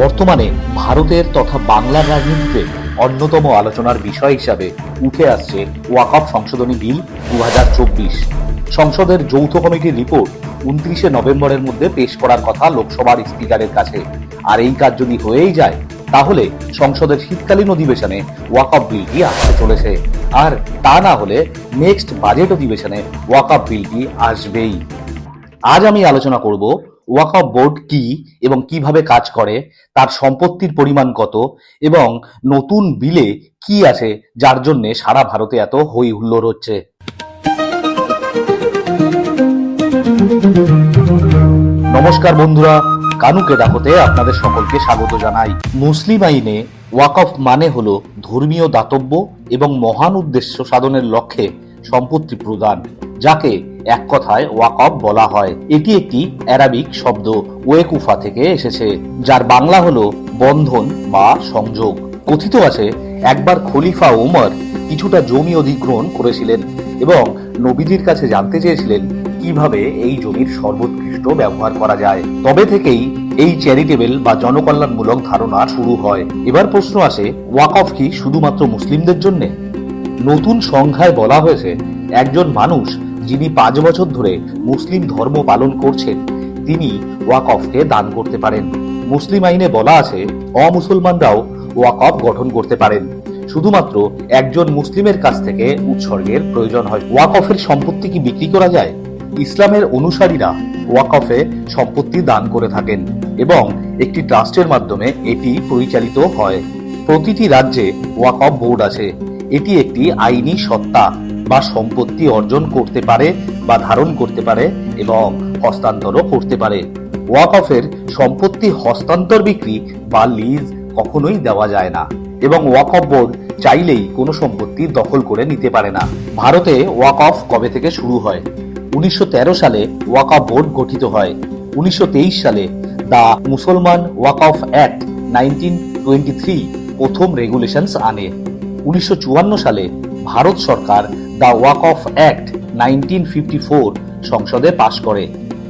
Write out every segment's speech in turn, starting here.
বর্তমানে ভারতের তথা বাংলার রাজনীতিতে অন্যতম আলোচনার বিষয় হিসাবে উঠে আসছে ওয়াকফ সংশোধনী বিল দু হাজার চব্বিশ। সংসদের যৌথ কমিটির রিপোর্ট উনত্রিশে নভেম্বরের মধ্যে পেশ করার কথা লোকসভার স্পিকারের কাছে। আর এই কাজ যদি হয়েই যায়, তাহলে সংসদের শীতকালীন অধিবেশনে ওয়াকফ বিলটি আসতে চলেছে। আর তা না হলে নেক্সট বাজেট অধিবেশনে ওয়াকফ বিলটি আসবেই। আজ আমি আলোচনা করব ওয়াকফ বোর্ড কি এবং কীভাবে কাজ করে, তার সম্পত্তির পরিমাণ কত এবং নতুন বিলে কি আছে, যার জন্য সারা ভারতে এত হই হুল্লোড় হচ্ছে? নমস্কার বন্ধুরা, কানুকে ডাকতে আপনাদের সকলকে স্বাগত জানাই। মুসলিম আইনে ওয়াকফ মানে হল ধর্মীয় দাতব্য এবং মহান উদ্দেশ্য সাধনের লক্ষ্যে সম্পত্তি প্রদান। যাকে এক কথায় ওয়াকফ বলা হয়। এটি একটি অ্যারাবিক শব্দ। ওয়েকুফা থেকে এসেছে, যার বাংলা হলো বন্ধন বা সংযোগ। কথিত আছে, একবার খলিফা ওমর কিছুটা জমি অধিগ্রহণ করেছিলেন এবং নবীজির কাছে জানতে চেয়েছিলেন কীভাবে এই জমির সর্বোৎকৃষ্ট ব্যবহার করা যায়। তবে থেকেই এই চ্যারিটেবল বা জনকল্যাণমূলক ধারণা শুরু হয়। এবার প্রশ্ন আসে ওয়াকফ কি শুধুমাত্র মুসলিমদের জন্য? নতুন সংখ্যায় বলা হয়েছে, একজন মানুষ যিনি পাঁচ বছর ধরে মুসলিম ধর্ম পালন করছেন, তিনি ওয়াকফকে দান করতে পারেন। মুসলিম আইনে বলা আছে, অমুসলমানরাও ওয়াকফ গঠন করতে পারেন। শুধুমাত্র একজন মুসলিমের কাছ থেকে উৎসর্গের প্রয়োজন হয়। ওয়াকফের সম্পত্তি কি বিক্রি করা যায়? ইসলামের অনুসারীরা ওয়াকফে সম্পত্তি দান করে থাকেন এবং একটি ট্রাস্টের মাধ্যমে এটি পরিচালিত হয়। প্রতিটি রাজ্যে ওয়াকফ বোর্ড আছে। এটি একটি আইনি সত্তা। বা সম্পত্তি অর্জন করতে পারে বা ধারণ করতে পারে এবং হস্তান্তরও করতে পারে। ওয়াকফের সম্পত্তি হস্তান্তর বিক্রি বা লিজ কখনোই দেওয়া যায় না এবং ওয়াকফ বোর্ড চাইলেই কোনো সম্পত্তি দখল করে নিতে পারে না। ভারতে ওয়াকফ কবে থেকে শুরু হয়? উনিশশো তেরো সালে ওয়াকফ বোর্ড গঠিত হয়। উনিশশো তেইশ সালে the Mussalman Wakf act nineteen প্রথম রেগুলেশনস আনে। উনিশশো চুয়ান্ন সালে ভারত সরকার the Wakf act nineteen fifty four সংসদে পাশ করে।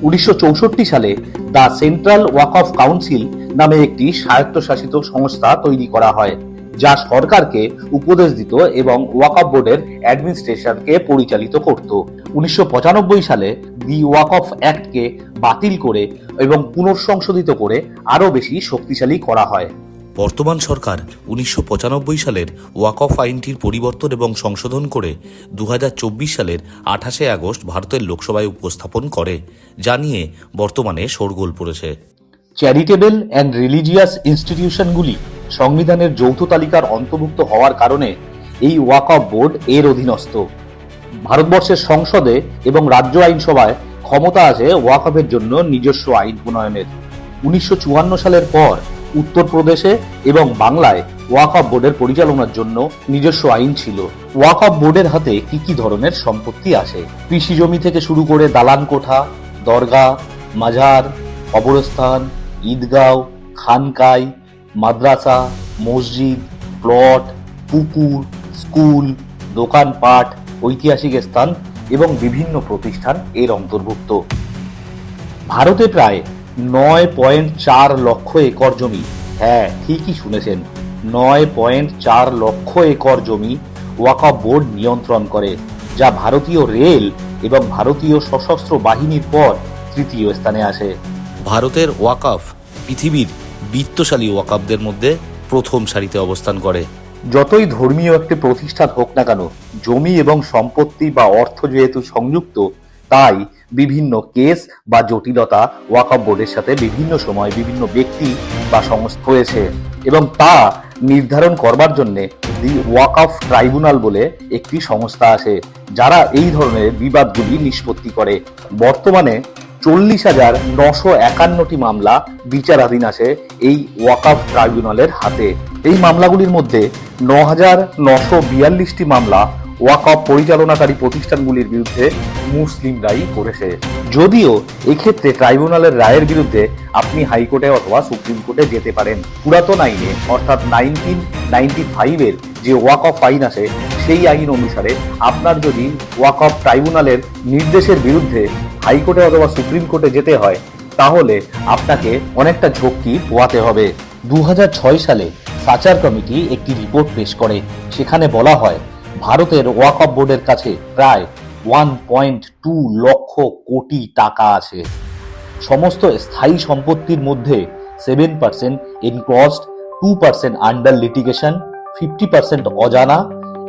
উনিশশো চৌষট্টি সালে দ্য সেন্ট্রাল ওয়াকফ কাউন্সিল নামে একটি স্বায়ত্তশাসিত সংস্থা তৈরি করা হয়, যা সরকারকে উপদেশ দিত এবং ওয়াকফ বোর্ডের অ্যাডমিনিস্ট্রেশনকে পরিচালিত করত। উনিশশো পঁচানব্বই সালে দি ওয়াকফ অ্যাক্টকে বাতিল করে এবং পুনঃসংশোধিত করে আরও বেশি শক্তিশালী করা হয়। বর্তমান সরকার উনিশশো পঁচানব্বই সালের ওয়াকফ আইনটির পরিবর্তন এবং সংশোধন করে দু হাজার চব্বিশ সালের আঠাশে আগস্ট ভারতের লোকসভায় উপস্থাপন করে, যা নিয়ে বর্তমানে শোরগোল পড়েছে। চ্যারিটেবল অ্যান্ড রিলিজিয়াস ইনস্টিটিউশনগুলি সংবিধানের যৌথ তালিকার অন্তর্ভুক্ত হওয়ার কারণে এই ওয়াকফ বোর্ড এর অধীনস্থ। ভারতবর্ষের সংসদে এবং রাজ্য আইনসভায় ক্ষমতা আছে ওয়াকফের জন্য নিজস্ব আইন প্রণয়নের। উনিশশো চুয়ান্ন সালের পর উত্তরপ্রদেশে এবং বাংলায় ওয়াকফ বোর্ডের পরিচালনার জন্য নিজস্ব আইন ছিল। ওয়াকফ বোর্ডের হাতে কি কি ধরনের সম্পত্তি আসে? কৃষি জমি থেকে শুরু করে দালান কোঠা, দরগা মাজার কবরস্থান, ঈদগাঁও, খানকাই, মাদ্রাসা, মসজিদ, প্লট, পুকুর, স্কুল, দোকানপাট, ঐতিহাসিক স্থান এবং বিভিন্ন প্রতিষ্ঠান এর অন্তর্ভুক্ত। ভারতে প্রায় নয় পয়েন্ট চার লক্ষ একর জমি। হ্যাঁ ঠিকই শুনেছেন। নয় পয়েন্ট চার লক্ষ একর জমি ওয়াকফ বোর্ড নিয়ন্ত্রণ করে যা ভারতীয় রেল এবং ভারতীয় সশস্ত্র বাহিনীর পর তৃতীয় স্থানে আসে। ভারতের ওয়াকফ পৃথিবীর বিত্তশালী ওয়াকফদের মধ্যে প্রথম সারিতে অবস্থান করে। যতই ধর্মীয় একটি প্রতিষ্ঠান হোক না কেন জমি এবং সম্পত্তি বা অর্থ যেহেতু সংযুক্ত তাই বিভিন্ন কেস বা জটিলতা ওয়াকফ বোর্ডের সাথে বিভিন্ন সময় বিভিন্ন ব্যক্তি বা সংস্থা হয়েছে। এবং তা নির্ধারণ করবার জন্য দি ওয়াকফ ট্রাইব্যুনাল বলে একটি সংস্থা আছে, যারা এই ধরনের বিবাদগুলি নিষ্পত্তি করে। বর্তমানে চল্লিশ হাজার নশো একান্নটি মামলা বিচারাধীন আছে এই ওয়াকফ ট্রাইব্যুনালের হাতে। এই মামলাগুলির মধ্যে ন হাজার নশো বিয়াল্লিশটি মামলা ওয়াকফ পরিচালনাকারী প্রতিষ্ঠানগুলির বিরুদ্ধে মুসলিম মুসলিমরাই করেছে। যদিও এক্ষেত্রে ট্রাইব্যুনালের রায়ের বিরুদ্ধে আপনি হাইকোর্টে অথবা সুপ্রিম কোর্টে যেতে পারেন। পুরাতন আইনে, অর্থাৎ নাইনটিন নাইনটি ফাইভের যে ওয়াকফ আইন আছে, সেই আইন অনুসারে আপনার যদি ওয়াকফ ট্রাইব্যুনালের নির্দেশের বিরুদ্ধে হাইকোর্টে অথবা সুপ্রিম কোর্টে যেতে হয়, তাহলে আপনাকে অনেকটা ঝক্কি পোয়াতে হবে। দু হাজার ছয় সালে সাচার কমিটি একটি রিপোর্ট পেশ করে। সেখানে বলা হয় ভারতের ওয়াকফ বোর্ডের কাছে প্রায় one point two lakh crore টাকা আছে। সমস্ত স্থায়ী সম্পত্তির মধ্যে seven percent encroached two percent under litigation fifty percent অজানা,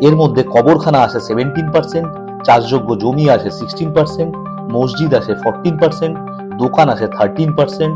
এর মধ্যে কবরখানা আছে সেভেন্টিন পার্সেন্ট, চাষযোগ্য জমি আছে সিক্সটিন পার্সেন্ট, মসজিদ আছে ফোরটিন পার্সেন্ট, দোকান আছে থার্টিন পার্সেন্ট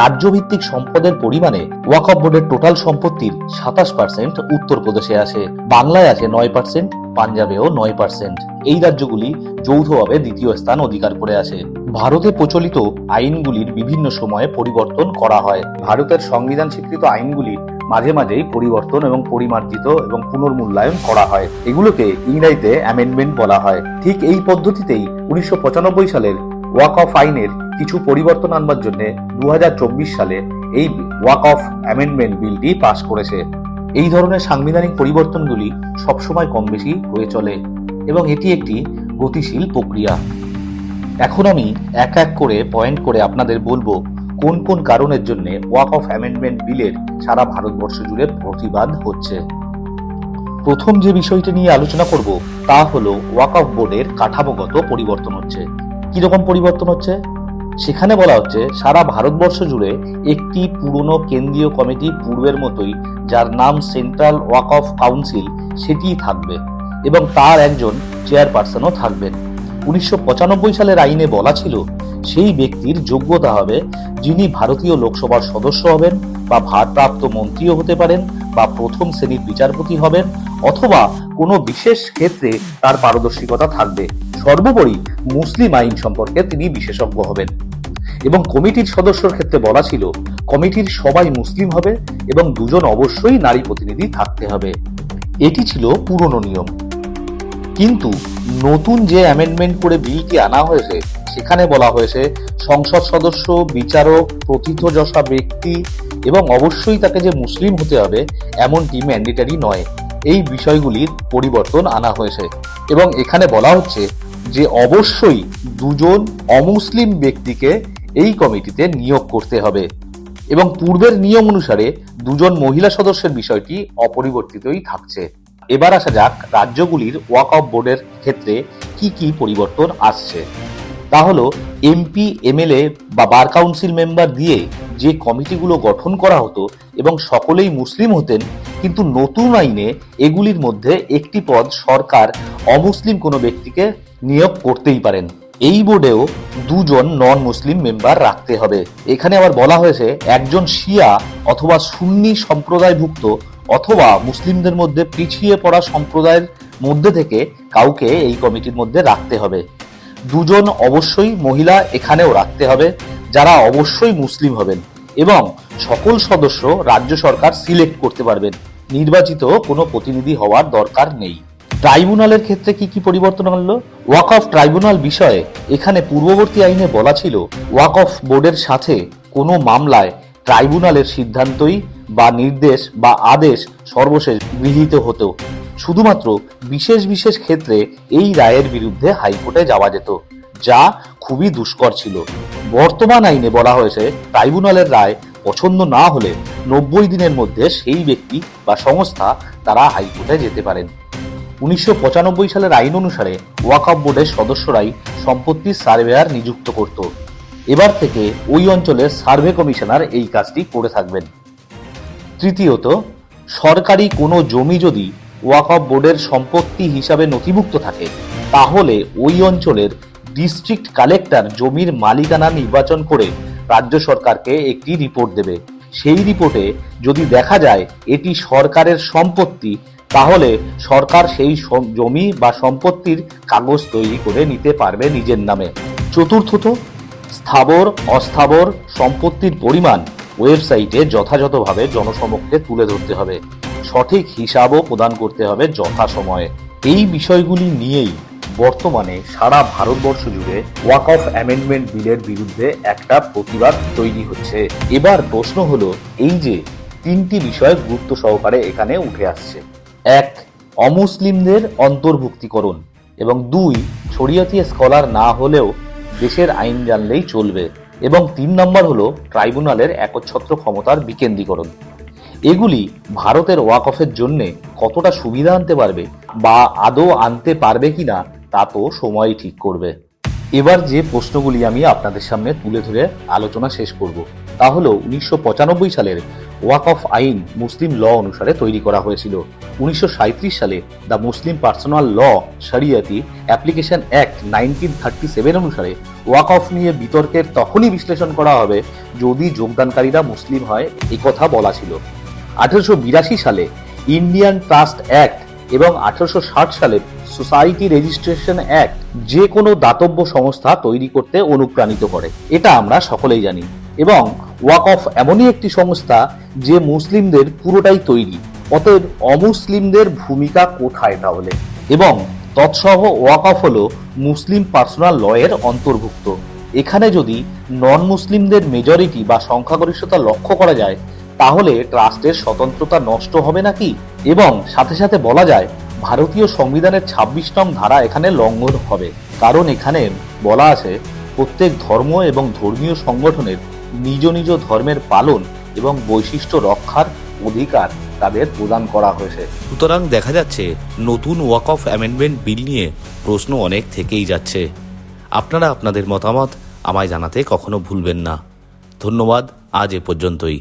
রাজ্যভিত্তিক সম্পদের পরিমাণে ওয়াকফ বোর্ডের টোটাল সম্পত্তির সাতাশ পার্সেন্ট উত্তরপ্রদেশে আছে। বাংলায় আছে নয় পার্সেন্ট, পাঞ্জাবেও নয় পার্সেন্ট। এই রাজ্যগুলি যৌথভাবে দ্বিতীয় স্থান অধিকার করে আছে। ভারতে প্রচলিত আইনগুলির বিভিন্ন সময়ে পরিবর্তন করা হয়। ভারতের সংবিধান স্বীকৃত আইনগুলির মাঝে মাঝেই পরিবর্তন এবং পরিমার্জিত এবং পুনর্মূল্যায়ন করা হয়। এগুলোকে ইংরাজিতে অ্যামেন্ডমেন্ট বলা হয়। ঠিক এই পদ্ধতিতেই উনিশশো পঁচানব্বই সালের ওয়াক অফ আইনের কিছু পরিবর্তন আনবার জন্য দু হাজার চব্বিশ সালে এই ওয়াক অফ অ্যামেন্ডমেন্ট বিলটি পাশ করেছে। এই ধরনের সাংবিধানিক পরিবর্তনগুলি সবসময় কম বেশি হয়ে চলে এবং এটি একটি গতিশীল প্রক্রিয়া। এখন আমি এক এক করে পয়েন্ট করে আপনাদের বলব কোন কোন কারণের জন্য ওয়াক অফ অ্যামেন্ডমেন্ট বিলের সারা ভারতবর্ষ জুড়ে প্রতিবাদ হচ্ছে। প্রথম যে বিষয়টি নিয়ে আলোচনা করব তা হলো ওয়াক অফ বোর্ডের কাঠামোগত পরিবর্তন হচ্ছে। কীরকম পরিবর্তন হচ্ছে? সেখানে বলা হচ্ছে, সারা ভারতবর্ষ জুড়ে একটি পুরনো কেন্দ্রীয় কমিটি পূর্বের মতোই, যার নাম সেন্ট্রাল ওয়াক অফ কাউন্সিল, সেটিই থাকবে এবং তার একজন চেয়ারপারসনও থাকবেন। উনিশশো পঁচানব্বই সালের আইনে বলা ছিল, সেই ব্যক্তির যোগ্যতা হবে যিনি ভারতীয় লোকসভার সদস্য হবেন বা ভারপ্রাপ্ত মন্ত্রীও হতে পারেন বা প্রথম শ্রেণির বিচারপতি হবেন অথবা কোনো বিশেষ ক্ষেত্রে তার পারদর্শিকতা থাকবে। সর্বোপরি মুসলিম আইন সম্পর্কে তিনি বিশেষজ্ঞ হবেন। এবং কমিটির সদস্যর ক্ষেত্রে বলা ছিল, কমিটির সবাই মুসলিম হবে এবং দুজন অবশ্যই নারী প্রতিনিধি থাকতে হবে। এটি ছিল পুরনো নিয়ম। কিন্তু নতুন যে অ্যামেন্ডমেন্ট করে বিলটি আনা হয়েছে, সেখানে বলা হয়েছে, সংসদ সদস্য, বিচারক, প্রথিতযশা ব্যক্তি এবং অবশ্যই তাকে যে মুসলিম হতে হবে, এমনটি ম্যান্ডেটারি নয়। এই বিষয়গুলির পরিবর্তন আনা হয়েছে। এবং এখানে বলা হচ্ছে যে অবশ্যই দুজন অমুসলিম ব্যক্তিকে এই কমিটিতে নিয়োগ করতে হবে। এবং পূর্বের নিয়ম অনুসারে দুজন মহিলা সদস্যের বিষয়টি অপরিবর্তিতই থাকছে। এবার আসা যাক রাজ্যগুলির ওয়াক অফ বোর্ডের ক্ষেত্রে কি কি পরিবর্তন আসছে। তা হলো এমপি, এমএলএ বা বার কাউন্সিল মেম্বার দিয়ে যে কমিটিগুলো গঠন করা হতো এবং সকলেই মুসলিম হতেন, কিন্তু নতুন আইনে এগুলির মধ্যে একটি পদ সরকার অমুসলিম কোনো ব্যক্তিকে নিয়োগ করতেই পারেন। এই বোর্ডেও দুজন নন মুসলিম মেম্বার রাখতে হবে। এখানে আবার বলা হয়েছে, একজন শিয়া অথবা সুন্নি সম্প্রদায়ভুক্ত অথবা মুসলিমদের মধ্যে পিছিয়ে পড়া সম্প্রদায়ের মধ্যে থেকে কাউকে এই কমিটির মধ্যে রাখতে হবে। দুজন অবশ্যই মহিলা এখানেও রাখতে হবে, যারা অবশ্যই মুসলিম হবেন এবং সকল সদস্য রাজ্য সরকার সিলেক্ট করতে পারবেন। নির্বাচিত কোনো প্রতিনিধি হওয়ার দরকার নেই। ট্রাইব্যুনালের ক্ষেত্রে কি কি পরিবর্তন আনলো? ওয়াক অফ ট্রাইব্যুনাল বিষয়ে এখানে পূর্ববর্তী আইনে বলা ছিল, ওয়াক অফ বোর্ডের সাথে কোনো মামলায় ট্রাইব্যুনালের সিদ্ধান্তই বা নির্দেশ বা আদেশ সর্বশেষ গৃহীত হতো। শুধুমাত্র বিশেষ বিশেষ ক্ষেত্রে এই রায়ের বিরুদ্ধে হাইকোর্টে যাওয়া যেত, যা খুবই দুষ্কর ছিল। বর্তমান আইনে বলা হয়েছে, ট্রাইব্যুনালের রায় পছন্দ না হলে নব্বই দিনের মধ্যে সেই ব্যক্তি বা সংস্থা তারা হাইকোর্টে যেতে পারেন। উনিশশো পঁচানব্বই সালের আইন অনুসারে ওয়াকফ বোর্ডের সদস্যরাই সম্পত্তির সার্ভেয়ার নিযুক্ত করত। এবার থেকে ওই অঞ্চলের সার্ভে কমিশনার এই কাজটি করে থাকবেন। তৃতীয়ত, সরকারি কোনো জমি যদি ওয়াকফ বোর্ডের সম্পত্তি হিসাবে নথিভুক্ত থাকে। তাহলে ওই অঞ্চলের ডিস্ট্রিক্ট কালেক্টর জমির মালিকানা নির্বাচন করে রাজ্য সরকারকে একটি রিপোর্ট দেবে। সেই রিপোর্টে যদি দেখা যায় এটি সরকারের সম্পত্তি, তাহলে সরকার সেই জমি বা সম্পত্তির কাগজ তৈরি করে নিতে পারবে নিজের নামে। চতুর্থত, স্থাবর, অস্থাবর সম্পত্তির পরিমাণ ওয়েবসাইটে যথাযথভাবে জনসমক্ষে তুলে ধরতে হবে। সঠিক হিসাবও প্রদান করতে হবে যথাসময়ে। এই বিষয়গুলি নিয়েই বর্তমানে সারা ভারতবর্ষ জুড়ে ওয়াক অফ অ্যামেন্ডমেন্ট বিলের বিরুদ্ধে একটা প্রতিবাদ তৈরি হচ্ছে। এবার প্রশ্ন হলো, এই যে তিনটি বিষয় গুরুত্ব সহকারে এখানে উঠে আসছে। এক, অমুসলিমদের অন্তর্ভুক্তিকরণ এবং দুই, শরিয়তি স্কলার না হলেও দেশের আইন জানলেই চলবে। এবং তিন নম্বর হলো, ট্রাইব্যুনালের একচ্ছত্র ক্ষমতার বিকেন্দ্রীকরণ। এগুলি ভারতের ওয়াকফের জন্য কতটা সুবিধা আনতে পারবে বা আদৌ আনতে পারবে কিনা তা তো সময় ঠিক করবে। এবার যে প্রশ্নগুলি আমি আপনাদের সামনে তুলে ধরে আলোচনা শেষ করব, তা হলো উনিশশো সালের ওয়াকফ আইন মুসলিম ল অনুসারে তৈরি করা হয়েছিল। উনিশশো সাঁইত্রিশ সালে the Muslim personal law Shariat application act nineteen thirty seven অনুসারে ওয়াকফ নিয়ে বিতর্কের তখনই বিশ্লেষণ করা হবে যদি যোগদানকারীরা মুসলিম হয় একথা বলা ছিল। আঠারোশো সালে ইন্ডিয়ান ট্রাস্ট অ্যাক্ট এবং আঠারোশো ষাট সালে সোসাইটি রেজিস্ট্রেশন অ্যাক্ট যে কোনো দাতব্য সংস্থা তৈরি করতে অনুপ্রাণিত করে। এটা আমরা সকলেই জানি। এবং ওয়াকফ এমনই একটি সংস্থা যে মুসলিমদের পুরোটাই তৈরি। অতএব অমুসলিমদের ভূমিকা কোথায় তাহলে? এবং তৎসহ ওয়াকফ হল মুসলিম পার্সোনাল ল এর অন্তর্ভুক্ত। এখানে যদি নন মুসলিমদের মেজরিটি বা সংখ্যাগরিষ্ঠতা লক্ষ্য করা যায় তাহলে ট্রাস্টের স্বতন্ত্রতা নষ্ট হবে নাকি? এবং সাথে সাথে বলা যায়, ভারতীয় সংবিধানের ছাব্বিশ নং ধারা এখানে লঙ্ঘন হবে। কারণ এখানে বলা আছে, প্রত্যেক ধর্ম এবং ধর্মীয় সংগঠনের নিজ নিজ ধর্মের পালন এবং বৈশিষ্ট্য রক্ষার অধিকার তাদের প্রদান করা হয়েছে। সুতরাং দেখা যাচ্ছে, নতুন ওয়াক অফ অ্যামেন্ডমেন্ট বিল নিয়ে প্রশ্ন অনেক থেকেই যাচ্ছে। আপনারা আপনাদের মতামত আমায় জানাতে কখনো ভুলবেন না। ধন্যবাদ, আজ এ পর্যন্তই।